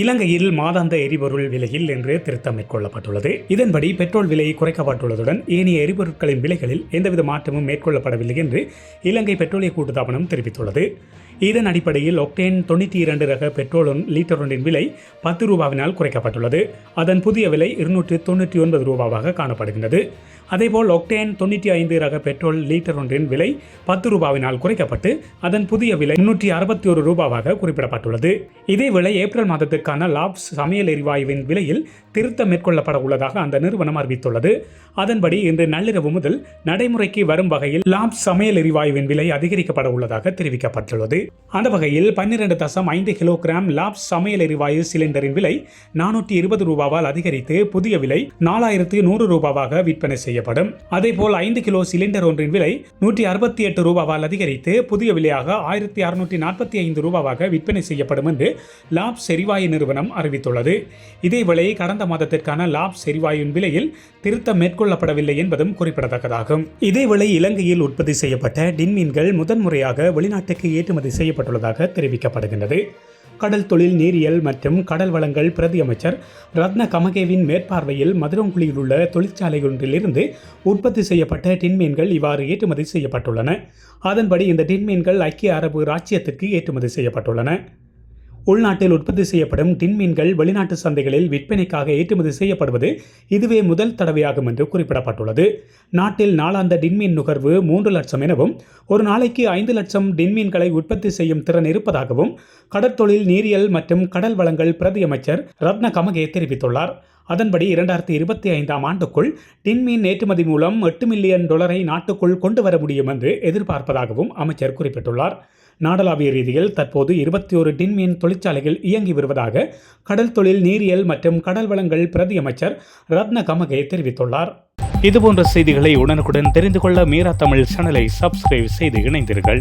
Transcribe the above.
இலங்கையில் மாதாந்த எரிபொருள் விலையில் இன்று திருத்தம் மேற்கொள்ளப்பட்டுள்ளது. இதன்படி பெட்ரோல் விலை குறைக்கப்பட்டுள்ளதுடன் ஏனைய எரிபொருட்களின் விலைகளில் எந்தவித மாற்றமும் மேற்கொள்ளப்படவில்லை என்று இலங்கை பெட்ரோலிய கூட்டுத்தாபனம் தெரிவித்துள்ளது. இதன் அடிப்படையில் ஒக்டேன் தொண்ணூற்றி இரண்டு ரக பெட்ரோல் ஒன் விலை பத்து ரூபாவினால் குறைக்கப்பட்டுள்ளது. அதன் புதிய விலை இருநூற்று தொண்ணூற்றி ஒன்பது ரூபாவாக காணப்படுகின்றது. அதேபோல் ஒக்டேன் தொண்ணூற்றி ஐந்து ரக பெட்ரோல் லீட்டர் ஒன்றின் விலை பத்து ரூபாவினால் குறைக்கப்பட்டு அதன் புதிய விலை முன்னூற்றி அறுபத்தி ஒரு ரூபாவாக குறிப்பிடப்பட்டுள்ளது. இதேவேளை ஏப்ரல் மாதத்திற்கான லாப்ஸ் சமையல் எரிவாயுவின் விலையில் திருத்தம் மேற்கொள்ளப்பட உள்ளதாக அந்த நிறுவனம் அறிவித்துள்ளது. அதன்படி இன்று நள்ளிரவு முதல் நடைமுறைக்கு வரும் வகையில் லாப்ஸ் சமையல் எரிவாயுவின் விலை அதிகரிக்கப்பட உள்ளதாக தெரிவிக்கப்பட்டுள்ளது. அந்த வகையில் பன்னிரண்டு தசம் ஐந்து கிலோகிராம் லாப்ஸ் சமையல் எரிவாயு சிலிண்டரின் விலை நானூற்றி இருபது ரூபாவால் அதிகரித்து புதிய விலை நாலாயிரத்து நூறு ரூபாவாக விற்பனை செய்யப்படும். அதேபோல் ஐந்து கிலோ சிலிண்டர் ஒன்றின் விலை நூற்றி அறுபத்தி எட்டு ரூபாவால் அதிகரித்து புதிய விலையாக ஆயிரத்தி அறுநூற்றி நாற்பத்தி ஐந்து ரூபாவாக விற்பனை செய்யப்படும் என்று லாப்ஸ் எரிவாயு நிறுவனம் அறிவித்துள்ளது. இதேவேளை கடந்த மாதத்திற்கான லாப்ஸ் எரிவாயுவின் விலையில் திருத்தம் மேற்கொள்ளப்படவில்லை என்பதும் குறிப்பிடத்தக்கதாகும். இதேவேளை இலங்கையில் உற்பத்தி செய்யப்பட்ட டின்மீன்கள் முதன்முறையாக வெளிநாட்டுக்கு ஏற்றுமதி செய்யப்பட்டுள்ளதாக தெரிவிக்கப்படுகின்றது. கடல் தொழில் நீரியல் மற்றும் கடல் வளங்கள் பிரதி அமைச்சர் ரத்ன கமகேவின் மேற்பார்வையில் மதுரங்குழியில் உள்ள தொழிற்சாலை ஒன்றிலிருந்து உற்பத்தி செய்யப்பட்ட டின்மீன்கள் இவ்வாறு ஏற்றுமதி செய்யப்பட்டுள்ளன. அதன்படி இந்த டின்மீன்கள் ஐக்கிய அரபு ராச்சியத்திற்கு ஏற்றுமதி செய்யப்பட்டுள்ளன. உள்நாட்டில் உற்பத்தி செய்யப்படும் டின்மீன்கள் வெளிநாட்டு சந்தைகளில் விற்பனைக்காக ஏற்றுமதி செய்யப்படுவது இதுவே முதல் தடவையாகும் என்று குறிப்பிடப்பட்டுள்ளது. நாட்டில் நாளாந்த டின்மீன் நுகர்வு மூன்று லட்சம் எனவும் ஒரு நாளைக்கு ஐந்து லட்சம் டின்மீன்களை உற்பத்தி செய்யும் திறன் இருப்பதாகவும் கடற்தொழில் நீரியல் மற்றும் கடல் வளங்கள் பிரதி அமைச்சர் ரத்ன கமகே தெரிவித்துள்ளார். அதன்படி இரண்டாயிரத்தி இருபத்தி ஐந்தாம் ஆண்டுக்குள் டின்மீன் ஏற்றுமதி மூலம் எட்டு மில்லியன் டாலரை நாட்டுக்குள் கொண்டு வர முடியும் என்று எதிர்பார்ப்பதாகவும் அமைச்சர் குறிப்பிட்டுள்ளார். நாடளாவிய ரீதியில் தற்போது இருபத்தி ஒரு டின்மீன் தொழிற்சாலைகள் இயங்கி வருவதாக கடல் தொழில் நீரியல் மற்றும் கடல் வளங்கள் பிரதி அமைச்சர் ரத்ன கமகே தெரிவித்துள்ளார். இதுபோன்ற செய்திகளை உடனுக்குடன் தெரிந்து கொள்ள மீரா தமிழ் சேனலை சப்ஸ்கிரைப் செய்து இணைந்தீர்கள்